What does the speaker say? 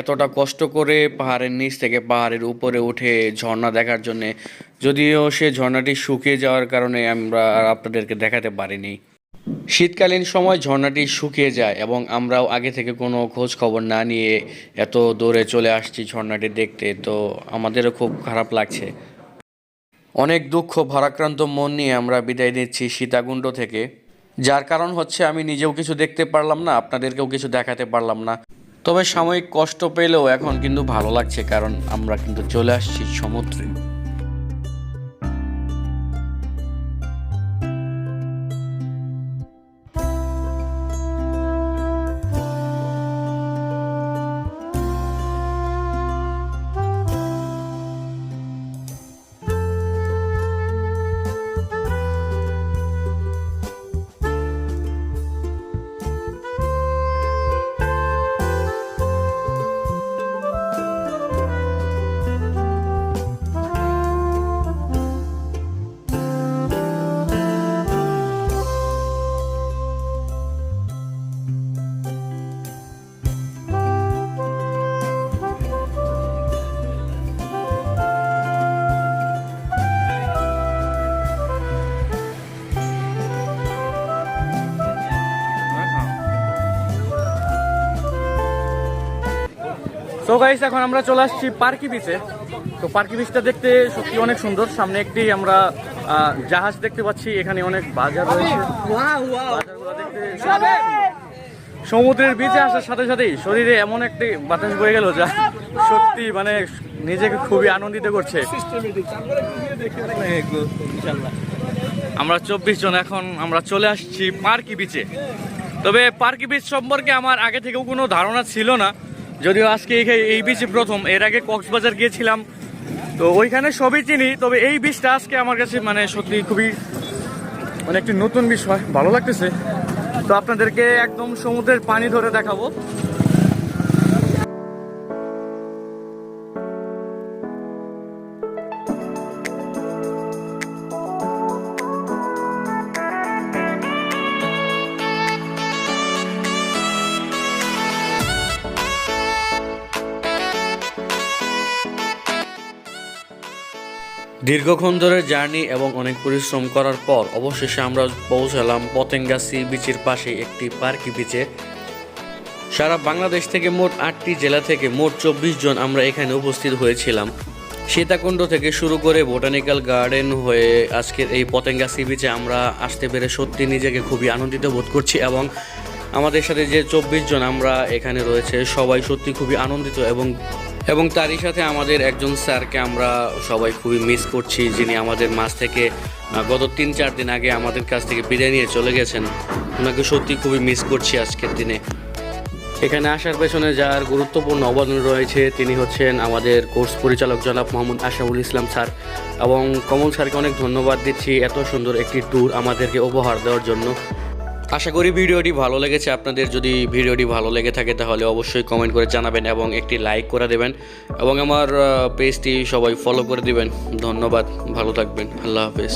এতটা কষ্ট করে পাহাড়ের নিচ থেকে পাহাড়ের উপরে উঠে ঝর্ণা দেখার জন্যে, যদিও সে ঝর্ণাটি শুকিয়ে যাওয়ার কারণে আমরা আপনাদেরকে দেখাতে পারিনি। শীতকালীন সময় ঝর্ণাটি শুকিয়ে যায় এবং আমরাও আগে থেকে কোনো খোঁজ খবর না নিয়ে এত দূরে চলে আসছি ঝর্ণাটি দেখতে, তো আমাদেরও খুব খারাপ লাগছে। অনেক দুঃখ, ভারাক্রান্ত মন নিয়ে আমরা বিদায় নিচ্ছি সীতাকুণ্ড থেকে, যার কারণ হচ্ছে আমি নিজেও কিছু দেখতে পারলাম না, আপনাদেরকেও কিছু দেখাতে পারলাম না। তবে সাময়িক কষ্ট পেলেও এখন কিন্তু ভালো লাগছে কারণ আমরা কিন্তু চলে আসছি সমুদ্রে। তো গাইস এখন আমরা চলে আসছি পার্কি বিচে তো পার্কি বিচটা দেখতে সত্যি অনেক সুন্দর। সামনে একটি আমরা জাহাজ দেখতে পাচ্ছি। এখানে অনেক বাজার রয়েছে। সমুদ্রের বিচে আসার সাথে সাথেই শরীরে এমন একটি বাতাস বয়ে গেল যা সত্যি মানে নিজেকে খুবই আনন্দিত করছে। আমরা চব্বিশ জন এখন আমরা চলে আসছি পার্কি বিচে তবে পার্কি বিচ সম্পর্কে আমার আগে থেকেও কোনো ধারণা ছিল না। যদিও আজকে এই- বীজ প্রথম, এর আগে কক্সবাজার গিয়েছিলাম। তো ওইখানে সবই চিনি, তবে এই বীজটা আজকে আমার কাছে মানে সত্যি খুবই মানে একটি নতুন বিষয়, ভালো লাগতেছে। তো আপনাদেরকে একদম সমুদ্রের পানি ধরে দেখাবো। দীর্ঘক্ষণ ধরে জার্নি এবং অনেক পরিশ্রম করার পর অবশেষে আমরা পৌঁছালাম পতেঙ্গা সি বিচের পাশে একটি পার্কি বিচে। সারা বাংলাদেশ থেকে মোট আটটি জেলা থেকে মোট চব্বিশ জন আমরা এখানে উপস্থিত হয়েছিলাম। সীতাকুণ্ড থেকে শুরু করে বোটানিক্যাল গার্ডেন হয়ে আজকের এই পতেঙ্গা সি বিচে আমরা আসতে পেরে সত্যি নিজেকে খুবই আনন্দিত বোধ করছি এবং আমাদের সাথে যে চব্বিশ জন আমরা এখানে রয়েছে, সবাই সত্যি খুবই আনন্দিত এবং এবং তারই সাথে আমাদের একজন স্যারকে আমরা সবাই খুবই মিস করছি, যিনি আমাদের মাঝ থেকে গত তিন চার দিন আগে আমাদের কাছ থেকে বিদায় নিয়ে চলে গেছেন। ওনাকে সত্যি খুবই মিস করছি আজকের দিনে। এখানে আসার পেছনে যার গুরুত্বপূর্ণ অবদান রয়েছে, তিনি হচ্ছেন আমাদের কোর্স পরিচালক জনাব মোহাম্মদ আশাফুল ইসলাম স্যার। এবং কমল স্যারকে অনেক ধন্যবাদ দিচ্ছি এত সুন্দর একটি ট্যুর আমাদেরকে উপহার দেওয়ার জন্য। আশা করি ভিডিওটি ভালো লেগেছে। আপনাদের যদি ভিডিওটি ভালো লেগে থাকে, তাহলে অবশ্যই কমেন্ট করে জানাবেন এবং একটি লাইক করে দেবেন এবং আমার পেজটি সবাই ফলো করে দিবেন। ধন্যবাদ, ভালো থাকবেন। আল্লাহ হাফেজ।